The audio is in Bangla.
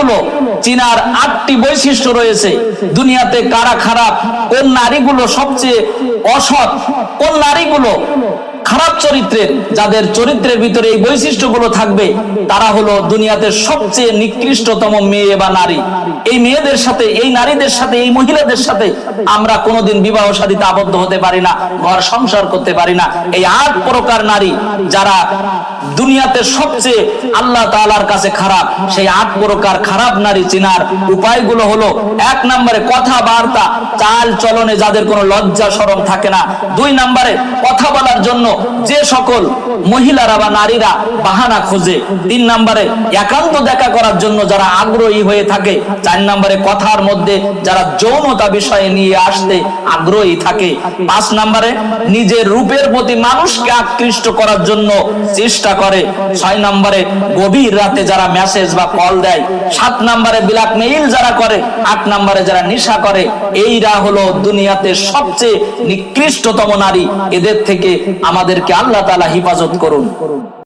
নারীগুলো চীনার আটটি বৈশিষ্ট্য রয়েছে। দুনিয়াতে কারা খারাপ কোন নারীগুলো সবচেয়ে অসৎ কোন নারীগুলো খারাপ চরিত্রের যাদের চরিত্রের ভিতরে এই বৈশিষ্ট্যগুলো থাকবে, তারা হলো দুনিয়াতে সবচেয়ে নিকৃষ্টতম মেয়ে বা নারী। এই মেয়েদের সাথে, এই নারীদের সাথে, এই মহিলাদের সাথে আমরা কোনোদিন বিবাহ সাদিতে আবদ্ধ হতে পারি না, ঘর সংসার করতে পারি না। এই আট প্রকার নারী যারা দুনিয়াতে সবচেয়ে আল্লাহ তাআলার কাছে খারাপ, সেই আট প্রকার খারাপ নারী চিনার উপায়গুলো হলো, এক নম্বরে কথাবার্তা, চাল চলনে যাদের কোনো লজ্জা শরম থাকে না। দুই নম্বরে কথা বলার জন্য যে সকল মহিলারা বা নারীরা বাহানা খোঁজে, তিন নম্বরে একান্ত দেখা করার জন্য যারা আগ্রহী হয়ে থাকে, চার নম্বরে কথার মধ্যে যারা যৌনতা বিষয়ে নিয়ে আসতে আগ্রহী থাকে, পাঁচ নম্বরে নিজের রূপের প্রতি মানুষকে আকৃষ্ট করার জন্য চেষ্টা করে, ছয় নম্বরে গভীর রাতে যারা মেসেজ বা কল দেয়, সাত নম্বরে বিলাক মেইল যারা করে, আট নম্বরে যারা নেশা করে, এইরা হলো দুনিয়াতে সবচেয়ে নিকৃষ্টতম নারী। এদের থেকে আমাদেরকে আল্লাহ তালা হিফাজত করুন।